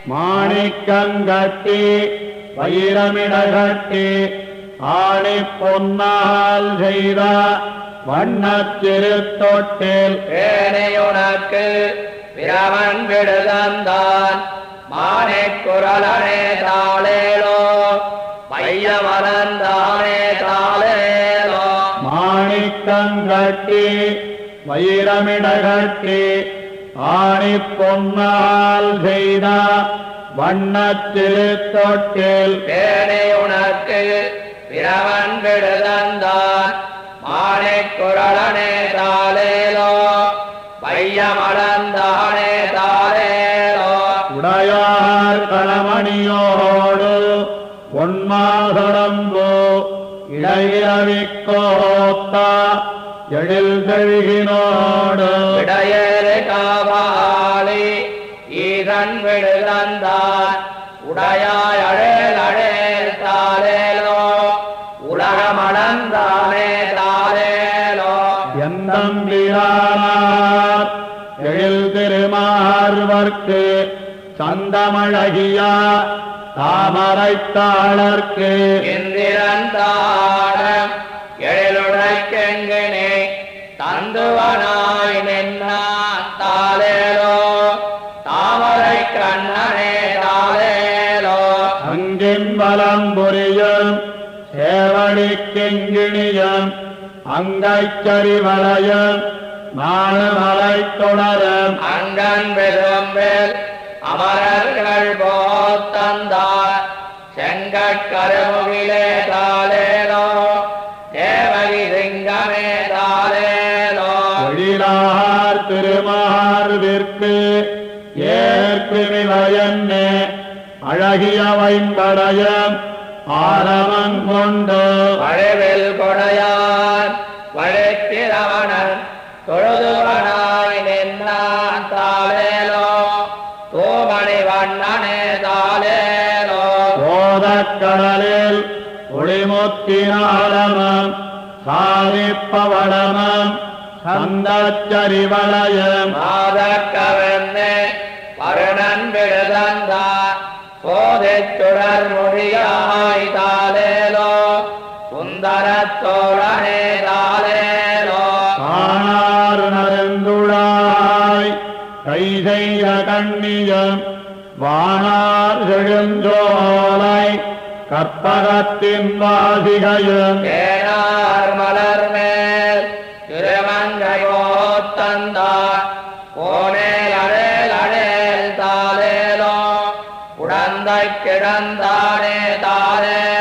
மாணிக்கங்கட்டி வைரமிடகட்டி ஆணி பொன்னால் செய்த வண்ணச் சிறுத்தொட்டில் ஏனையுனக்கு பிரமன் விடுதந்தான். மானே குரலனே தாளேலோ மைய மலர்ந்தானே தாளேலோ. மாணிக்கங்கட்டி வைரமிடகட்டி ஆணி பொன்னால் செய்த வண்ணச் சிறுத்தொட்டில் ஏனையுனக்கு பிரமன் விடுதந்தான். மானே குரலனே தாளேலோ மைய மலர்ந்தானே தாளேலோ. உடையார் களமணியோடு பொன்மாதளம்போ இடையிறவிக்கோத்த எழில் கழுகினோடு விடையேறு காவாளி ஈசன் விடுதந்தான் உடையாய் அழேல் அழேல் தாளேலோ உலகமளந்தானே தாளேலோ. எந்தம்பிரானார் எழில் திருமார்வர்க்கு சந்தமழகியா தாமரைத்தாளர்க்கு. இந்திரந்தாடம் தந்துவனாய் நின்னான் தாளேலோ. தாமரை கண்ணனே தாளேலோ. அங்கின் வலம் புரியும் சேவடிக்கிங்கிணியும் அங்கைச்சரிவளையும் நாணுமலை தொடரும். அங்கன் பெரும்பில் அமரர்கள் போத்தந்தார் ஏற்குமிவயன்னே அழகிய வைம்படையும் ஆரவம் கொண்டு. வழுவில் கொடையான் வழுக்கிறவனன் தொழுதுவனாய் நின்னான் தாளேலோ. தூமணி வண்ணனே தாளேலோ. போதக்கடலில் ஒளிமுத்தினாலமம் சாதிப்பவடமம் சந்தச்சரிவளையம். மாதக்கவென்னு சுந்தரத் தோழனே தாளேலோ காணார் நருந்துழாய் கை செய்த கண்ணியம் வானார் செழுஞ்சோலை கற்பகத்தின் வாசிகையும். தேனார் மலர் மேல் திருமங்கை போத்தந்தார் கோனேல் அழேல் அழேல் தாளேலோ உடந்தை கிடந்தானே தாளேலோ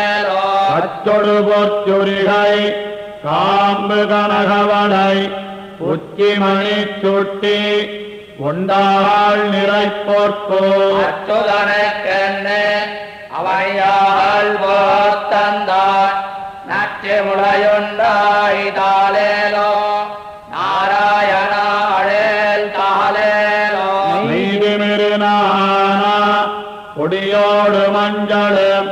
அச்சொடு பொச்சுரிகை காம்பு கனகவடை உச்சிமணி சுட்டி உண்டாள் நிறைப்போர்ப்போ அச்சுதனுக்கென்னு அவையாள் போத்தந்தார் நச்சு முளையுண்டாய் தாளேலோ நாராயண அழேல் தாளேலோ நெய்துமிருநானா கொடியோடு மஞ்சளும்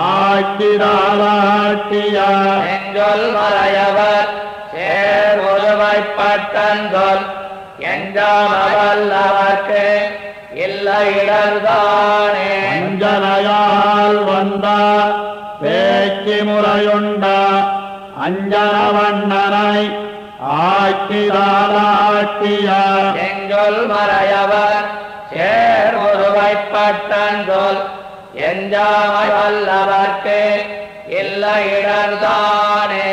ஆட்சிதாளாட்டிய எஞ்சொல் மறையவர் சேர் ஒருமைப்பட்டன்கொல் எஞ்சாமவல்லவர்க்கு இல்லை இடர்தானே அஞ்சனையால் வந்த பேச்சு முறையுண்ட அஞ்சன வண்ணனை ஆட்சிதாளாட்டிய எஞ்சொல் மறையவர் சேர் எஞ்சாமல் எஞ்சாமவல்லவர்க்கு இல்லை இடர்தானே